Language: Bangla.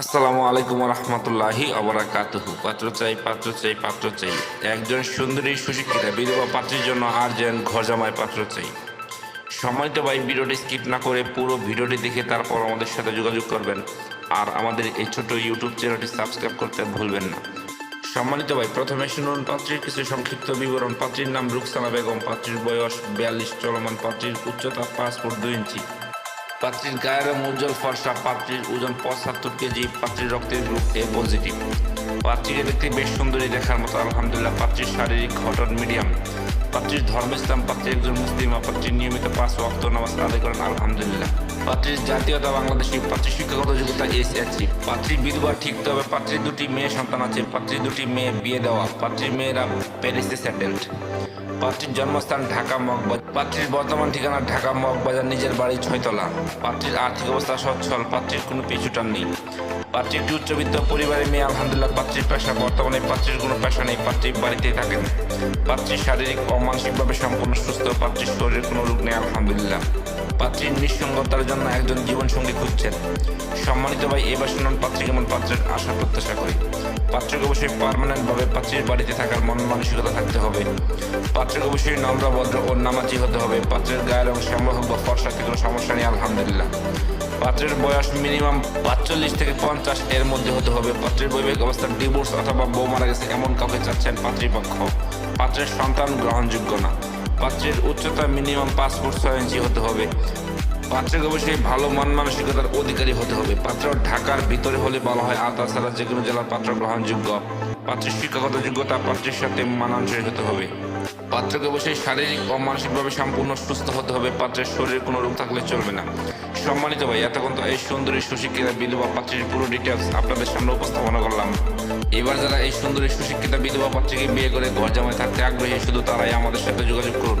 আসসালামু আলাইকুম রহমতুল্লাহি অবরাকাতুহু পাত্র চাই পাত্র চাই পাত্র চাই। একজন সুন্দরী, সুশিক্ষিতা, বিধবা পাত্রের জন্য আর যেন ঘর জামায় পাত্র চাই। সম্মানিত ভাই, ভিডিওটি স্কিপ না করে পুরো ভিডিওটি দেখে তারপর আমাদের সাথে যোগাযোগ করবেন। আর আমাদের এই ছোট ইউটিউব চ্যানেলটি সাবস্ক্রাইব করতে ভুলবেন না। সম্মানিত ভাই, প্রথমে শুনুন পাত্রীর কিছু সংক্ষিপ্ত বিবরণ। পাত্রীর নাম রুকসানা বেগম, পাত্রীর বয়স বিয়াল্লিশ, চলমান পাত্রীর উচ্চতা পাঁচ ফুট দুই ইঞ্চি। পাত্রীর গায়ের রং উজ্জ্বল, ফর্সা, পাত্রীর ওজন পঁচাত্তর কেজি, পাত্রীর রক্তের গ্রুপ এ পজিটিভ। পাত্রীকে দেখতে বেশ সুন্দরী দেখার মতো, আলহামদুলিল্লাহ, পাত্রীর শারীরিক গঠন মিডিয়াম। পাত্রীর ধর্ম ইসলাম, পাত্রী একজন মুসলিম পাত্রীর নিয়মিত পাঁচ ওয়াক্ত নামাজ আদায় করেন, আলহামদুলিল্লাহ। পাত্রীর জাতীয়তা বাংলাদেশি পাত্রীর শিক্ষাগত যোগ্যতা এস এসি পাত্রীর বিধবা ঠিক তবে পাত্রীর দুটি মেয়ে সন্তান আছে, পাত্রীর দুটি মেয়ে বিয়ে দেওয়া, পাত্রীর মেয়েরা প্যারিসে সেটেলড। পাত্রীর জন্মস্থান ঢাকা মগবাজার। পাত্রীর বর্তমান ঠিকানা ঢাকা মগবাজার, নিজের বাড়ি ছয়তলা। পাত্রীর আর্থিক অবস্থা সচ্ছল, পাত্রীর কোনো পিছুটান নেই। পাত্রী একটি উচ্চবিত্ত পরিবারের মেয়ে, আলহামদুলিল্লাহ, পাত্রীর পেশা বর্তমানে পাত্রীর কোনো পেশা নেই পাত্রী বাড়িতেই থাকেন। পাত্রী শারীরিক ও মানসিকভাবে সম্পূর্ণ সুস্থ, পাত্রীর শরীরের কোনো রোগ নেই, আলহামদুলিল্লাহ। পাত্রীর নিঃসঙ্গতার জন্য একজন জীবনসঙ্গী খুঁজছেন। সম্মানিত ভাই এবার শুনুন পাত্রী কেমন পাত্রের আশা, প্রত্যাশা করি। পাত্রকে অবশ্যই পার্মানেন্ট ভাবে পাত্রীর বাড়িতে থাকার মন মানসিকতা থাকতে হবে। পাত্রকে অবশ্যই নম্র, ভদ্র ও নামাজি হতে হবে। পাত্রের গায়ের শ্যামলা হোক বা ফর্সাতে কোনো সমস্যা নেই, আলহামদুলিল্লাহ। পাত্রের বয়স মিনিমাম পাঁচচল্লিশ থেকে পঞ্চাশ এর মধ্যে হতে হবে পাত্রের বৈবাহিক অবস্থার ডিভোর্স অথবা বউ মারা গেছে এমন কাউকে চাচ্ছেন পাত্রীপক্ষ। পাত্রের সন্তান গ্রহণযোগ্য না। পাত্রের উচ্চতা মিনিমাম পাঁচ ফুট ছয় ইঞ্চি হতে হবে। পাত্রের অবশ্যই ভালো মন মানসিকতার অধিকারী হতে হবে। পাত্র ঢাকার ভিতরে হলে বলা হয় আর তাছাড়া যে কোনো জেলার পাত্র গ্রহণযোগ্য। পাত্রের শিক্ষাগত যোগ্যতা পাত্রের সাথে মানানসই হতে হবে। পাত্রকে বসে শারীরিক ও মানসিকভাবে সম্পূর্ণ সুস্থ হতে হবে। পাত্রের শরীরে কোনো রোগ থাকলে চলবে না। সম্মানিত ভাই, এতক্ষণ তো এই সুন্দরী সুশিক্ষিতা বিধবা পাত্রীর পুরো ডিটেলস আপনাদের সামনে উপস্থাপনা করলাম। এবার যারা এই সুন্দরী সুশিক্ষিতা বিধবা পাত্রীকে বিয়ে করে ঘর জামায় থাকতে আগ্রহী, শুধু তারাই আমাদের সাথে যোগাযোগ করুন।